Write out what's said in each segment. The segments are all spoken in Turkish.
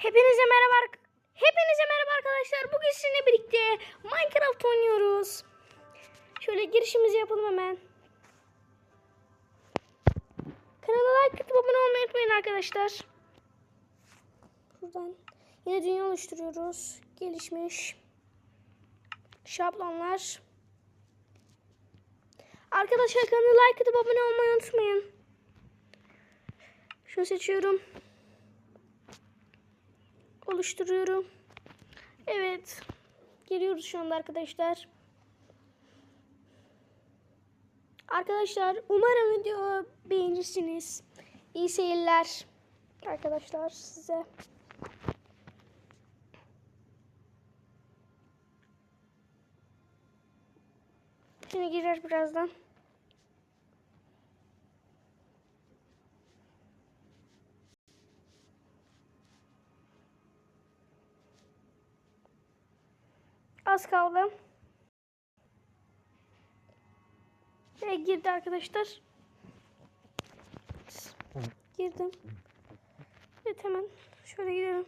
Hepinize merhaba. Hepinize merhaba arkadaşlar. Bugün sizinle birlikte Minecraft oynuyoruz. Şöyle girişimizi yapalım hemen. Kanala like atıp abone olmayı unutmayın arkadaşlar. Buradan yine dünya oluşturuyoruz. Gelişmiş. Şablonlar. Arkadaşlar kanala like atıp abone olmayı unutmayın. Şunu seçiyorum oluşturuyorum. Evet. Geliyoruz şu anda arkadaşlar. Arkadaşlar umarım video beğenirsiniz. İyi seyirler. Arkadaşlar size. Şimdi girer birazdan. Az kaldı. Ve girdi arkadaşlar. Girdim. Evet hemen şöyle gidelim.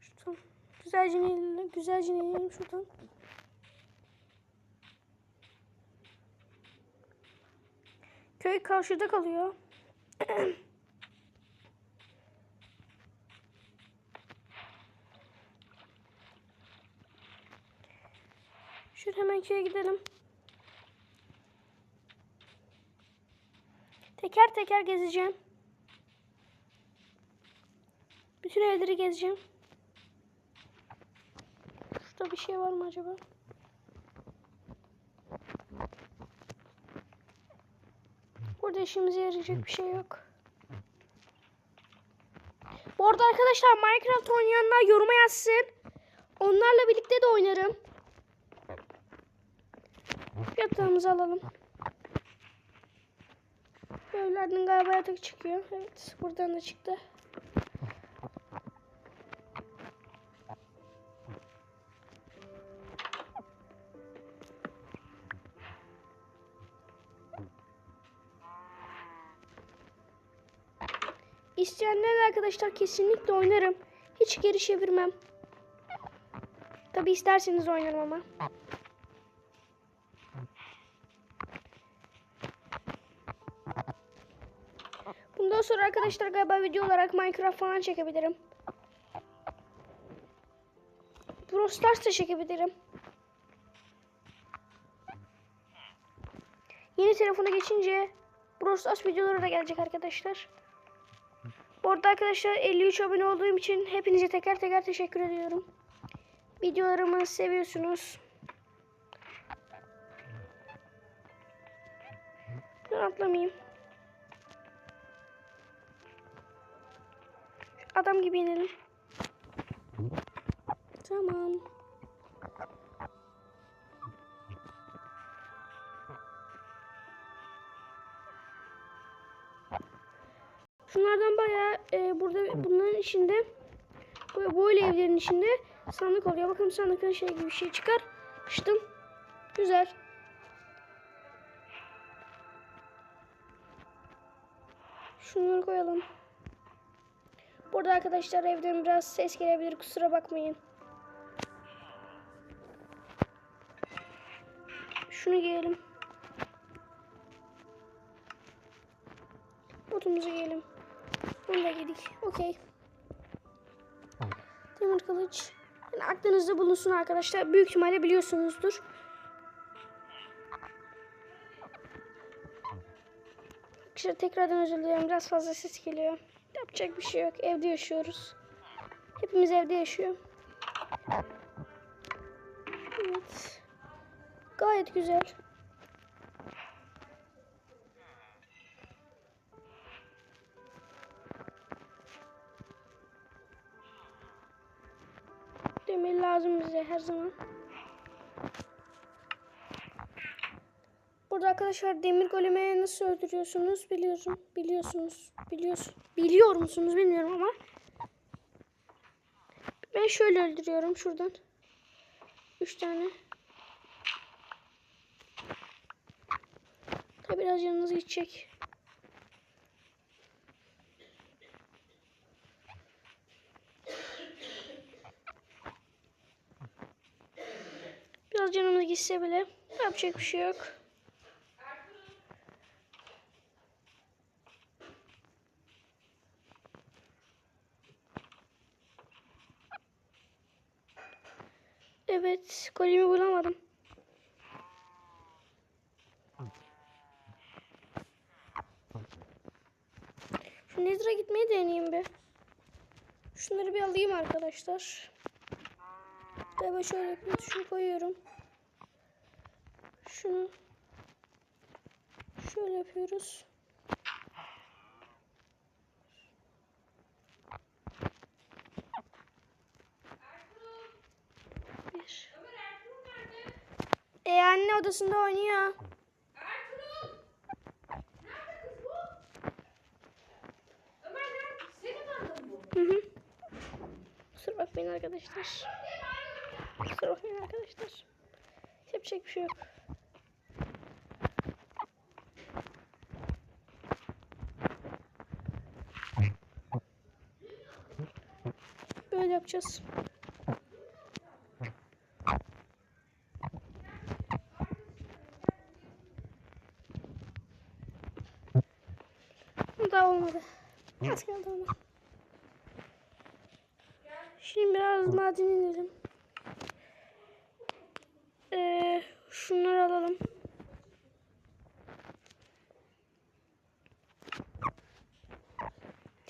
Şuradan güzelce inelim, güzelce inelim şuradan. Köy karşıda kalıyor. Şöyle hemen köye gidelim. Teker teker gezeceğim. Bütün evleri gezeceğim. Şurada bir şey var mı acaba? Burada işimize yarayacak bir şey yok. Bu arada arkadaşlar Minecraft oynayanlar yoruma yazsın. Onlarla birlikte de oynarım. Yatağımızı alalım. Evlerden galiba yatak çıkıyor. Evet buradan da çıktı. İsteyenler arkadaşlar kesinlikle oynarım. Hiç geri çevirmem. Tabi isterseniz oynarım ama. Sonra arkadaşlar galiba video olarak Minecraft falan çekebilirim. Brawl da çekebilirim. Yeni telefona geçince Brawl videoları da gelecek arkadaşlar. Bu arada arkadaşlar 53 abone olduğum için hepinize teker teker teşekkür ediyorum. Videolarımı seviyorsunuz. Ben atlamayayım. Adam gibi inelim. Tamam. Şunlardan bayağı e, burada bunların içinde böyle, evlerin içinde sandık oluyor. Bakın sandıktan şey gibi bir şey çıkar. Açtım. Güzel. Şunları koyalım. Burada arkadaşlar evden biraz ses gelebilir kusura bakmayın. Şunu giyelim. Botumuzu giyelim. Bunu da giydik. Okey. Demir kılıç. Yani aklınızda bulunsun arkadaşlar. Büyük ihtimalle biliyorsunuzdur. Arkadaşlar tekrardan özür dilerim. Biraz fazla ses geliyor. Yapacak bir şey yok. Evde yaşıyoruz. Hepimiz evde yaşıyor. Evet. Gayet güzel. Demir lazım bize her zaman. Burada arkadaşlar demir golemi nasıl öldürüyorsunuz biliyorum. Biliyorsunuz. Biliyorsunuz. Biliyor musunuz bilmiyorum ama. Ben şöyle öldürüyorum şuradan. Üç tane. Tabi biraz yanınız gidecek. Biraz canımız gitse bile yapacak bir şey yok. Evet, golümü bulamadım. Şu Nezra gitmeyi deneyeyim bir. Şunları bir alayım arkadaşlar. Galiba şöyle yapıyoruz. Şunu koyuyorum. Şunu şöyle yapıyoruz. Bir. E anne odasında oynuyor. Ertuğrul! Nerede kız. Kusura bakmayın arkadaşlar. Kusura bakmayın arkadaşlar. Yapacak bir şey yok. Böyle yapacağız. Bu da olmadı. Az kaldı ona. Şimdi biraz maden inelim. Ee, şunları alalım.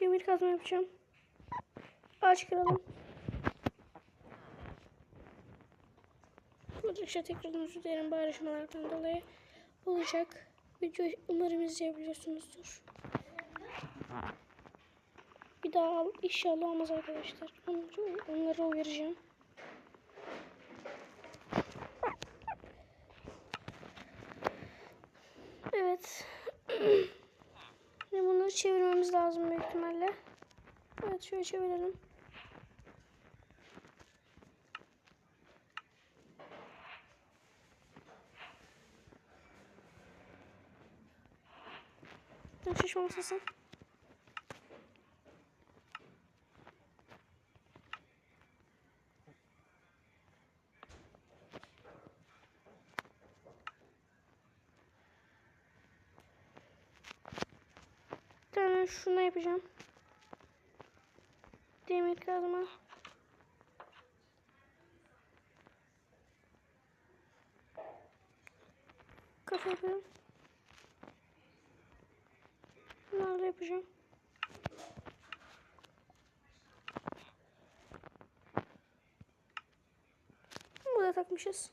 Demir kazma yapacağım. Ağaç kıralım. Buradakça tekrar özür dilerim bağırışmalardan dolayı olacak. Video umarım izleyebiliyorsunuzdur. Daha al- inşallah olmaz arkadaşlar. Onları, uyaracağım. Evet. Şimdi bunları çevirmemiz lazım büyük ihtimalle. Evet şöyle çevirelim. Şişme masası. Tane şuna yapacağım. Demir kazma. Kafa yapıyorum. Bunları yapacağım. Burada takmışız.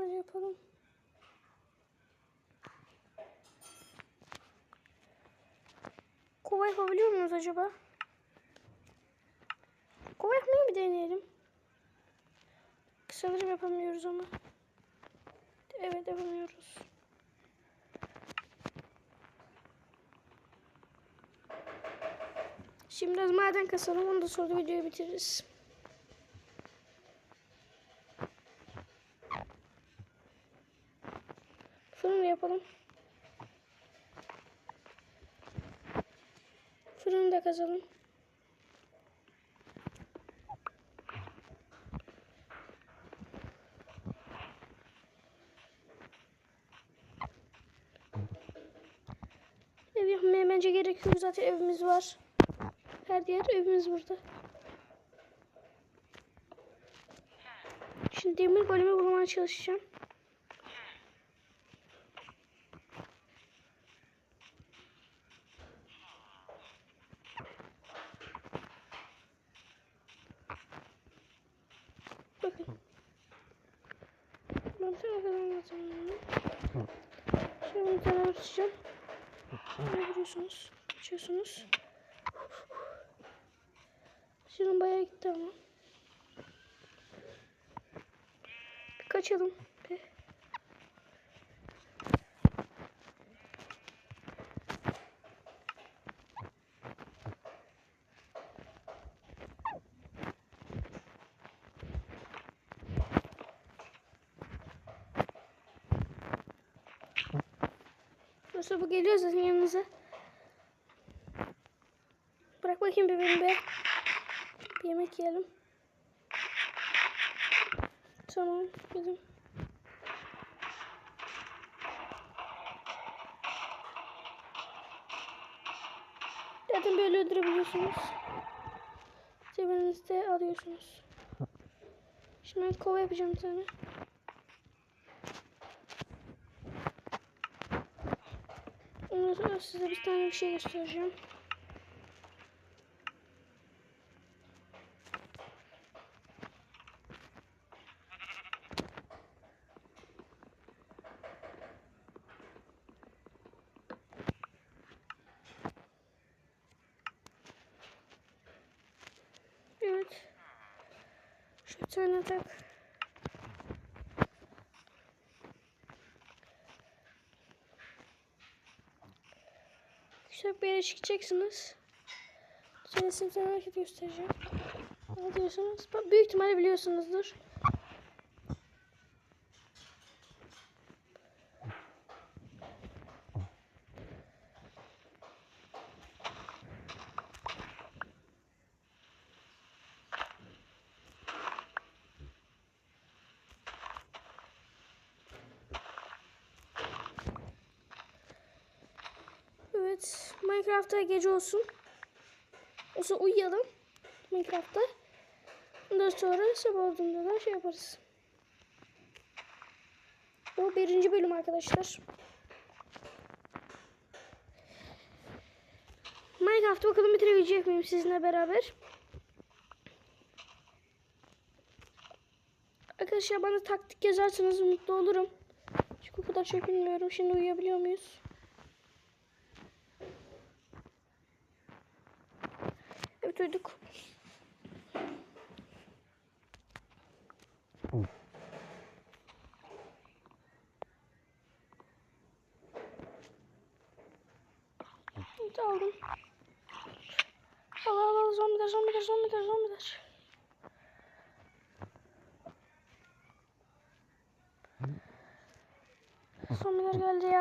Şöyle yapalım. Kova yapabiliyor muyuz acaba? Kova yapmayı bir deneyelim. Sanırım yapamıyoruz ama. Evet yapamıyoruz. Şimdi biraz maden kasalım. Sonra da videoyu bitiririz. Yapalım. Fırını da kazalım. Ev yapmaya bence gerek yok. Zaten evimiz var. Her diğer evimiz burada. Şimdi demir golemi bulmaya çalışacağım. Ben sana kadar anlatayım. Şimdi bir tane açacağım. Böyle vuruyorsunuz. Açıyorsunuz. Şunun bayağı gitti ama. Bir kaçalım. Bu geliyor zaten yanınıza. Bırak bakayım bebeğim be. Bir yemek yiyelim. Tamam yedim. Zaten böyle öldürebiliyorsunuz. Cebinizde alıyorsunuz. Şimdi ben kova yapacağım bir tane. Ondan sonra size bir tane bir şey göstereceğim. Evet. Şu bir tane tak. Güzel bir yere çıkacaksınız. Sonra size hareket göstereceğim. Ne diyorsunuz? Büyük ihtimalle biliyorsunuzdur. Evet. Minecraft'ta gece olsun. Olsa uyuyalım. Minecraft'ta. Ondan sonra sabah olduğunda da şey yaparız. Bu birinci bölüm arkadaşlar. Minecraft'ı bakalım bitirebilecek miyim sizinle beraber. Arkadaşlar bana taktik yazarsanız mutlu olurum. Çünkü o kadar çok bilmiyorum. Şimdi uyuyabiliyor muyuz? Evet aldım. Al al al zombiler zombiler zombiler zombiler. Zombiler geldi ya.